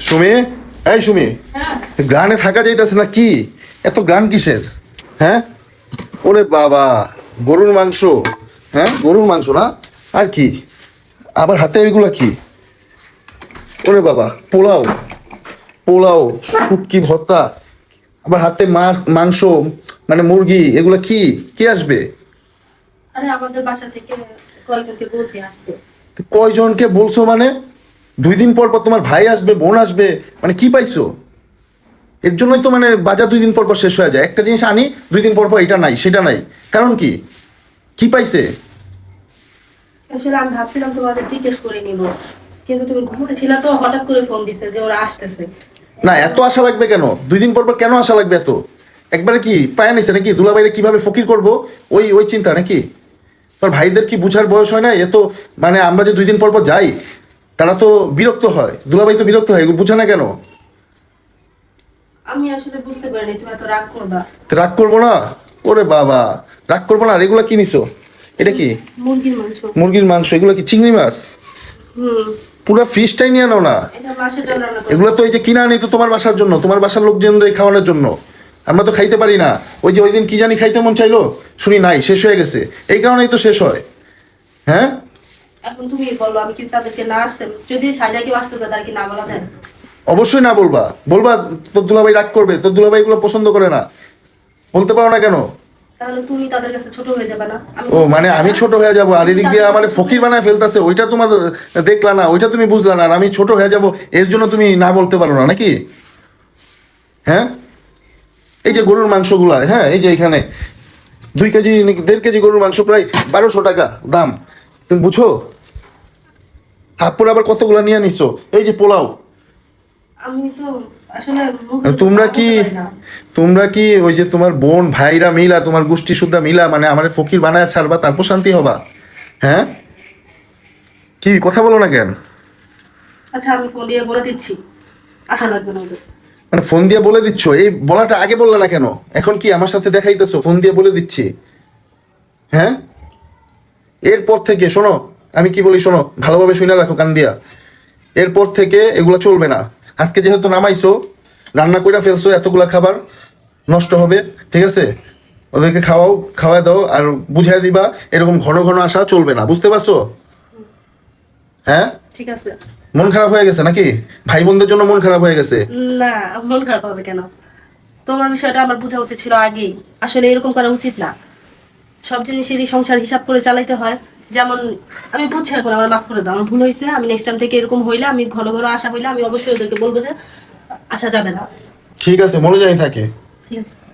সুমি? এই সুমি হ্যাঁ। গ্রানে থাকা যাইতেছে না কি? এত গ্রান কিসের? হ্যাঁ? ওরে বাবা গরুর মাংস। হ্যাঁ গরুর মাংস না? আর কি? আবার হাতে এগুলা কি? ওরে বাবা পোলাও। পোলাও শুটকি ভর্তা আবার হাতে মা- মাংস মানে মুরগি এগুলা কি? কে আসবে? আরে আমাদের বাসা থেকে বলছি আসতে কয়জনকে বলছো মানে? দুই দিন পর পর তোমার ভাই আসবে বোন আসবে মানে কি পাইছো? এর জন্যই তো মানে বাজার দুই দিন পর পর শেষ হয়ে যায়। একটা জিনিস আনি দুই দিন পর পর এটা নাই সেটা নাই। কারণ কি? কি পাইছে? আসলে আমি ভাবছিলাম তোমাদের জিজ্ঞেস করে নিব। কিন্তু তুমি ঘুমোতে ছিল তো হঠাৎ করে ফোন দিছে যে ওরা আসতেছে। না এত আশা লাগবে কেন? দুই দিন পর পর কেন আশা লাগবে এত? একবারে কি পায়া নিছে নাকি? দুলাভাইরে কীভাবে ফকির করব? ওই ওই চিন্তা নাকি? তোর ভাইদের কি বুঝার বয়স হয় না এ তো মানে আমরা যে দুই দিন পর পর যাই তারা তো বিরক্ত হয়। দুলাভাই তো বিরক্ত হয় এগুলো বুঝে না কেন? আমি আসলে বুঝতে পারিনি তুমি এত রাগ করবা। রাগ করব না? ওরে বাবা রাগ করব না? আর এগুলো কি নিছো? এটা কি? মুরগির মাংস। মুরগির মাংস এগুলো কি চিংড়ি মাছ? পুরো ফিশটাই নিয়ে নাও না। এগুলো তো এই যে কিনা আনি তো তোমার বাসার জন্য তোমার বাসার লোকজনদের খাওয়ানোর জন্য। আমরা তো খাইতে পারি না। ওই যে ওই দিন কি জানি খাইতে মন চাইলো? শুনি নাই শেষ হয়ে গেছে। এই কারণেই তো শেষ হয়। হ্যাঁ? এখন তুমি বলো আমি কি তাদেরকে না আসতাম যদি সাইডা কেউ আসতে তাদের কি না বলা যায়? অবশ্যই না বলবা। বলবা তোর দুলাভাই রাগ করবে। তোর দুলাভাই এগুলো পছন্দ করে না। বলতে পারো না কেন? তাহলে তুমি তাদের কাছে ছোট হয়ে যাবে না? ও মানে আমি ছোট হয়ে যাব। আর এদিক দিয়ে আমার ফকির বানায় ফেলতেছে ওইটা তোমার দেখলা না ওইটা তুমি বুঝলা না। আর আমি ছোট হয়ে যাব এর জন্য তুমি না বলতে পারো না নাকি? হ্যাঁ? এই যে গরুর মাংসগুলা হ্যাঁ এই যে এখানে। দুই কেজি দেড় কেজি গরুর মাংস প্রায় বারোশো টাকা দাম। তুমি বুঝো? হাপুর আবার কতগুলা নিয়ে নিছো এই যে পোলাও। আমি তো আসলে তোমরা কি। তোমরা কি ওই যে তোমার বোন ভাইরা মিলা তোমার গোষ্ঠী সুদ্ধা মিলা মানে আমার ফকির বানায় ছাড়বা তারপর শান্তি হবা? হ্যাঁ? কি কথা বলো না কেন? আচ্ছা আমি ফোন দিয়ে বলে দিচ্ছি। আশা লাগবে না মানে ফোন দিয়ে বলে দিচ্ছ? এই বলাটা আগে বললে না কেন? এখন কি আমার সাথে দেখাইতেছো? ফোন দিয়ে বলে দিচ্ছি। হ্যাঁ? এরপর থেকে শোনো আমি কি বলি শোনো ভালোভাবে শুনে রাখো কান দিয়া। এরপর থেকে এগুলো চলবে না। আজকে যেহেতু নামাইছো রান্না কইরা ফেলছো এতগুলা খাবার নষ্ট হবে ঠিক আছে? ওদেরকে খাওয়াও খাওয়াই দাও আর বুঝাই দিবা এরকম ঘন ঘন আসা চলবে না বুঝতে পারছ? হ্যাঁ? ঠিক আছে। মন খারাপ হয়ে গেছে নাকি? ভাই বোনদের জন্য মন খারাপ হয়ে গেছে। না মন খারাপ হবে কেন? তোমার বিষয়টা আমার বোঝা উচিত ছিল আগেই। আসলে এরকম করা উচিত না। সব জিনিসেরই সংসার হিসাব করে চালাইতে হয়। যেমন আমি বুঝছি এখন আমার মাফ করে দাও আমার ভুল হয়েছে আমি নেক্সট টাইম থেকে এরকম হইলে আমি ঘন ঘন আসা হইলে আমি অবশ্যই ওদেরকে বলব যে আসা যাবে না। ঠিক আছে মনে যাই থাকে। ঠিক আছে।